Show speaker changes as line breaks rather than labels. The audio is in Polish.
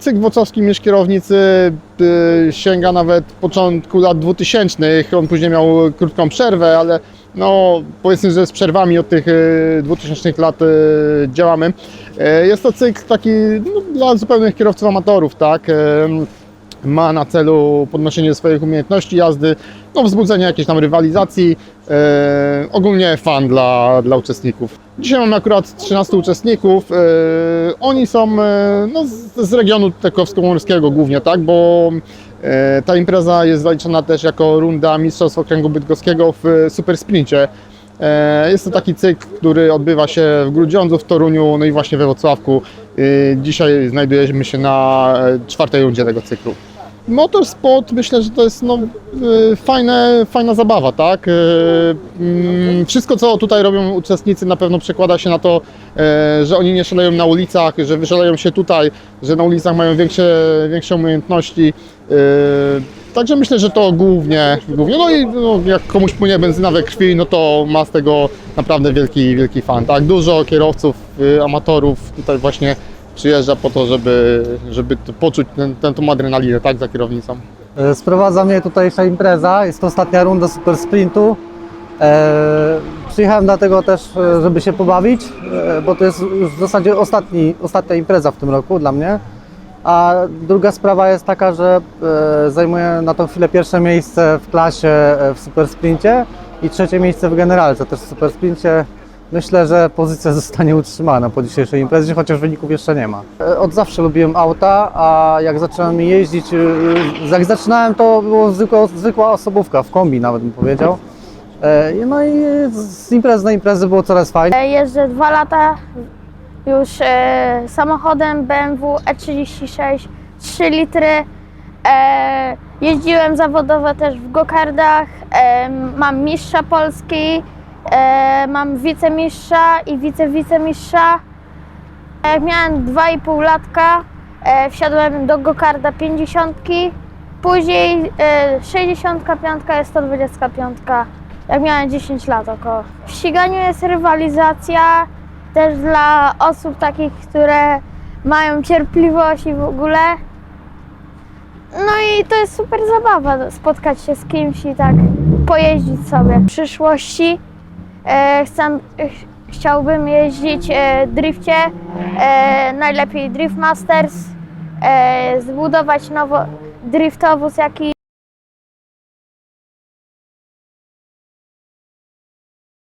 Cykl wocowski Miesz Kierownicy y, sięga nawet początku lat 2000. On później miał krótką przerwę, ale no, powiedzmy, że z przerwami od tych y, 2000 lat y, działamy. Jest to cykl taki no, dla zupełnych kierowców amatorów, tak? Ma na celu podnoszenie swoich umiejętności jazdy, no, wzbudzenie jakiejś tam rywalizacji, e, ogólnie fan dla, dla uczestników. Dzisiaj mamy akurat 13 uczestników. E, oni są e, no, z, z regionu tekowsko-pomorskiego głównie, tak, bo ta impreza jest zaliczona też jako runda Mistrzostw Okręgu Bydgoskiego w Super Sprincie. Jest to taki cykl, który odbywa się w Grudziądzu, w Toruniu, no i właśnie we Wrocławku. Dzisiaj znajdujemy się na czwartej rundzie tego cyklu. Motorsport myślę, że to jest no, e, fajne, fajna zabawa, tak? E, mm, Wszystko, co tutaj robią uczestnicy, na pewno przekłada się na to, e, że oni nie szaleją na ulicach, że wyszalają się tutaj, że na ulicach mają większe, większe umiejętności. E, Także myślę, że to głównie, głównie. No i no, jak komuś płynie benzyna we krwi, no to ma z tego naprawdę wielki, wielki fan. Tak, dużo kierowców, y, amatorów tutaj właśnie przyjeżdża po to, żeby, żeby poczuć ten, ten, tą adrenalinę, tak, za kierownicą.
E, Sprowadza mnie tutejsza impreza, jest to ostatnia runda Super Sprintu. E, przyjechałem dlatego też, e, żeby się pobawić, bo to jest już w zasadzie ostatni, ostatnia impreza w tym roku dla mnie. A druga sprawa jest taka, że zajmuję na tą chwilę pierwsze miejsce w klasie w Super Sprincie i trzecie miejsce w generalce też w Super Sprincie. Myślę, że pozycja zostanie utrzymana po dzisiejszej imprezie, chociaż wyników jeszcze nie ma. E, Od zawsze lubiłem auta, a jak zacząłem jeździć, e, jak zaczynałem to było zwykła, zwykła osobówka, w kombi nawet bym powiedział. E, No i z imprezy na imprezę było coraz fajniej.
E, Jeżdżę dwa lata już e, samochodem BMW E36 3 litry. E, jeździłem zawodowo też w gokardach. E, mam mistrza Polski, e, mam wicemistrza i wice-wicemistrza. Jak miałem 2,5 latka, e, wsiadłem do gokarda 50. Później e, 65 jest 125 jak miałem 10 lat około. W ściganiu jest rywalizacja też dla osób takich, które mają cierpliwość i w ogóle. No i to jest super zabawa spotkać się z kimś i tak pojeździć sobie. W przyszłości ch- chciałbym jeździć e, drifcie, e, najlepiej Drift Masters, e, zbudować nowo driftowóz jakiś